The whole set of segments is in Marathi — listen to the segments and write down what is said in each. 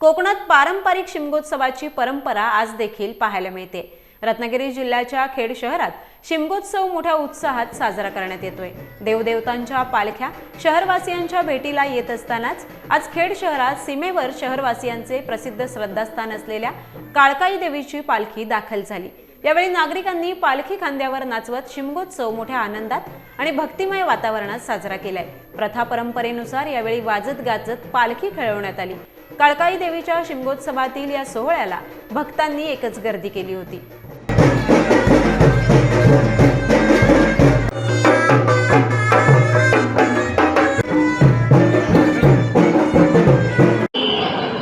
कोकणात पारंपरिक शिमगोत्सवाची परंपरा आज देखील पाहायला मिळते. रत्नागिरी जिल्ह्याच्या खेड शहरात शिमगोत्सव मोठ्या उत्साहात साजरा करण्यात येतोय. देवदेवतांच्या पालख्या शहरवासियांच्या भेटीला येत असतानाच आज खेड शहरात सीमेवर शहरवासियांचे प्रसिद्ध श्रद्धास्थान असलेल्या काळकाई देवीची पालखी दाखल झाली. यावेळी नागरिकांनी पालखी खांद्यावर नाचवत शिमगोत्सव मोठ्या आनंदात आणि भक्तिमय वातावरणात साजरा केलाय. प्रथा परंपरेनुसार यावेळी वाजत गाजत पालखी खेळवण्यात आली. काळकाई देवीच्या शिमगोत्सवातील या सोहळ्याला भक्तांनी एकच गर्दी केली होती.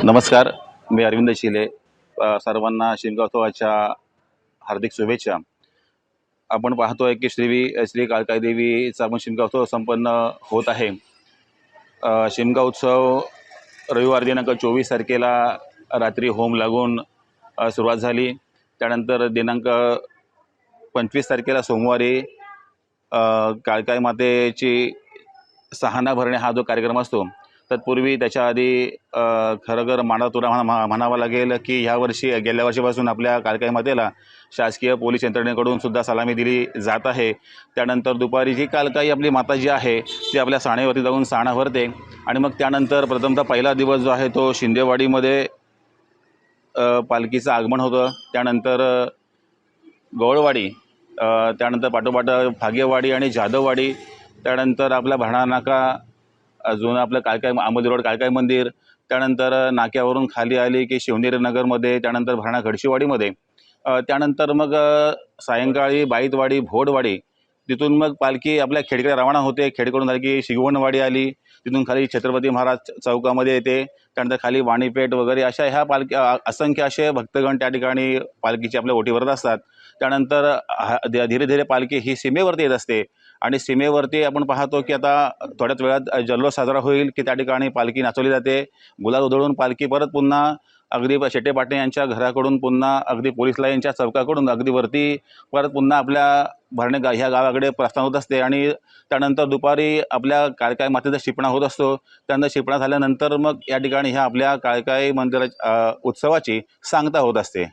नमस्कार मी अरविंद शिले सर्वांना शिमगोत्सवाच्या हार्दिक शुभेच्छा. आपण पाहतोय की श्री श्री काळकाई देवीचा पण शिमगोत्सव संपन्न होत आहे. शिमगा उत्सव रविवार दिनांक चोवीस तारखेला रात्री होम लागून सुरुवात झाली. त्यानंतर दिनांक पंचवीस तारखेला सोमवारी काळकाई मातेची सहाना भरणे हा जो कार्यक्रम असतो तत्पूर्वी त्याच्या आधी खरंखर खरं तुरा म्हणा म्हणावं लागेल की ह्या वर्षी गेल्या वर्षीपासून आपल्या काळकाई मातेला शासकीय पोलीस यंत्रणेकडून सुद्धा सलामी दिली जात आहे. त्यानंतर दुपारी जी कालकाई आपली माता जी आहे ती आपल्या साणेवरती जाऊन साणा भरते. आणि मग त्यानंतर प्रथमतः पहिला दिवस जो आहे तो शिंदेवाडीमध्ये पालखीचं आगमन होतं. त्यानंतर अ, त्यानंतर पाठोपाठ फागेवाडी आणि जाधववाडी. त्यानंतर आपला भरणानाका अजून आपलं काळकाय आंबोली रोड काळकाय मंदिर त्यानंतर नाक्यावरून खाली आली की शिवनेरी नगरमध्ये त्यानंतर भरणा घडशीवाडीमध्ये. त्यानंतर मग सायंकाळी बाईतवाडी भोडवाडी तिथून मग पालखी आपल्या खेडकडे रवाना होते. खेडकडून झाली की शिगवणवाडी आली. तिथून खाली छत्रपती महाराज चौकामध्ये येते. त्यानंतर खाली वाणीपेठ वगैरे अशा ह्या पालखी असंख्य असे भक्तगण त्या ठिकाणी पालखीची आपल्या ओटीवरत असतात. त्यानंतर हा- धीरे धीरे पालखी ही सीमेवरती येत असते. आणि सीमेवरती आपण पाहतो की आता थोड्याच वेळात जल्लोष साजरा होईल की त्या ठिकाणी पालखी नाचवली जाते. गुलाल उधळून पालखी परत पुन्हा अगदी शेटे पाटणे यांच्या घराकडून पुन्हा अगदी पोलीस लाईनच्या चौकाकडून अगदी वरती परत पुन्हा आपल्या भरणे गा ह्या गावाकडे प्रस्थान होत असते आणि त्यानंतर दुपारी आपल्या काळकाय मातेचा शिपणा होत असतो. त्यानंतर शिपणा झाल्यानंतर मग या ठिकाणी ह्या आपल्या काळकाई मंदिरा उत्सवाची सांगता होत असते.